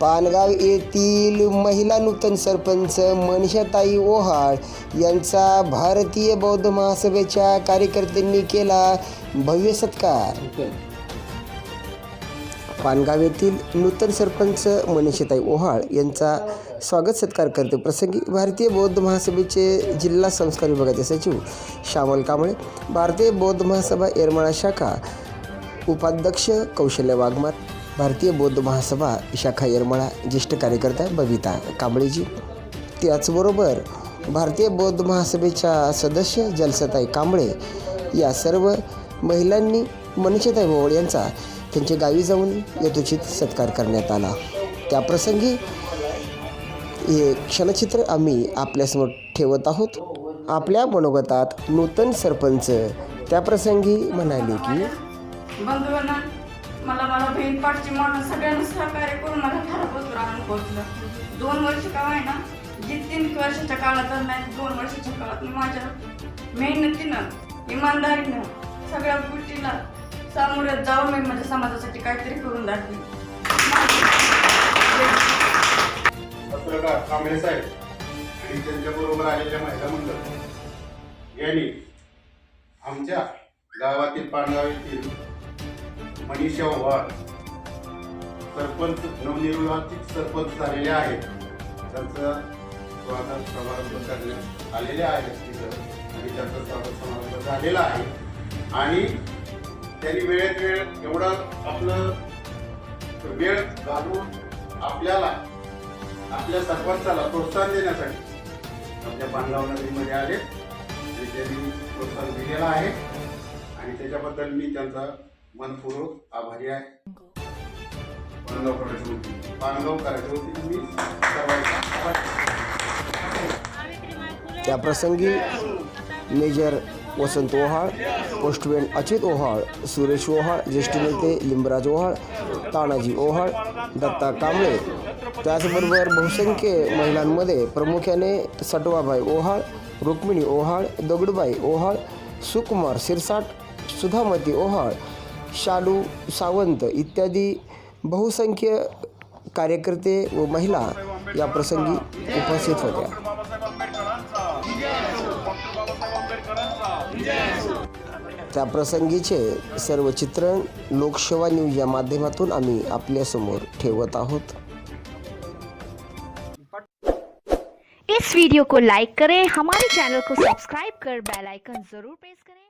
पानगाव येथील महिला नूतन सरपंच मनीषाताई ओहाळ यांचा भारतीय बौद्ध महासभेच्या कार्यकर्त्यांनी केला भव्य सत्कार. पानगाव येथील नूतन सरपंच मनीषाताई ओहाळ यांचा स्वागत सत्कार करते प्रसंगी भारतीय बौद्ध महासभेचे जिल्हा संस्कार विभागाचे सचिव श्यामल कांबळे भारतीय बौद्ध महासभा येरमाळा शाखा उपाध्यक्ष कौशल्य वाघमार भारतीय बौद्ध महासभा शाखा येरमाळा ज्येष्ठ कार्यकर्त्या बबिता कांबळेजी. त्याचबरोबर भारतीय बौद्ध महासभेच्या सदस्य जलसताई कांबळे या सर्व महिलांनी मनीषाताई भोवळ यांचा त्यांच्या गावी जाऊन यथोचित सत्कार करण्यात आला. त्याप्रसंगी हे क्षणचित्र आम्ही आपल्यासमोर ठेवत आहोत. आपल्या मनोगतात नूतन सरपंच. त्याप्रसंगी म्हणाले की मला मला बहीण पाठची म्हणून सगळ्यांना सहकार्य करून मला घरापासून आणून पोहोचलं दोन वर्ष का ना जी तीन वर्षाच्या काळात नाही दोन वर्षाच्या काळात मी माझ्या मेहनतीनं इमानदारीनं सगळ्या गोष्टीला सामोरे जाऊन मी माझ्या समाजासाठी काहीतरी करून दाखवली पत्रकार कांबळे साहेब आणि त्यांच्याबरोबर आलेल्या महिला मंडळ यांनी आमच्या गावातील पानगाव येथील मनीषा ओव्हाळ सरपंच नवनिर्वाचित सरपंच झालेले आहेत. त्यांचं स्वागत समारंभ करण्यात आलेले आहेत तिथं आणि त्यांचं स्वागत समारंभ झालेला आहे. आणि त्यांनी वेळेत वेळ एवढं आपलं वेळ घालून आपल्याला आपल्या सरपंचाला प्रोत्साहन देण्यासाठी आपल्या बांधगाव नगरीमध्ये आले. आणि त्यांनी प्रोत्साहन दिलेलं आहे. आणि त्याच्याबद्दल मी त्यांचा मनपूर्वक आभारी आहे पानगाव करायच्या वतीने मी सर्वांचा आभारी त्याप्रसंगी मेजर वसंत ओहाळ पोस्टमॅन अच्युत ओहाळ सुरेश ओहाळ ज्येष्ठ नेते लिंबराज ओहाळ तानाजी ओहाळ दत्ता कांबळे. त्याचबरोबर बहुसंख्य महिलांमध्ये प्रामुख्याने सटवाबाई ओहाळ रुक्मिणी ओहाळ दगडूबाई ओहाळ सुकुमार सिरसाट सुधामती ओहाळ शालू सावंत इत्यादी बहुसंख्य कार्यकर्ते व महिला या प्रसंगी उपस्थित होत्या. त्या प्रसंगीचे सर्व चित्रण लोकसेवा न्यूज या माध्यमातून आम्ही आपल्यासमोर ठेवत आहोत. इस वीडियो को लाइक करें हमारे चैनल को सब्सक्राइब कर बेल आइकन जरूर प्रेस करें।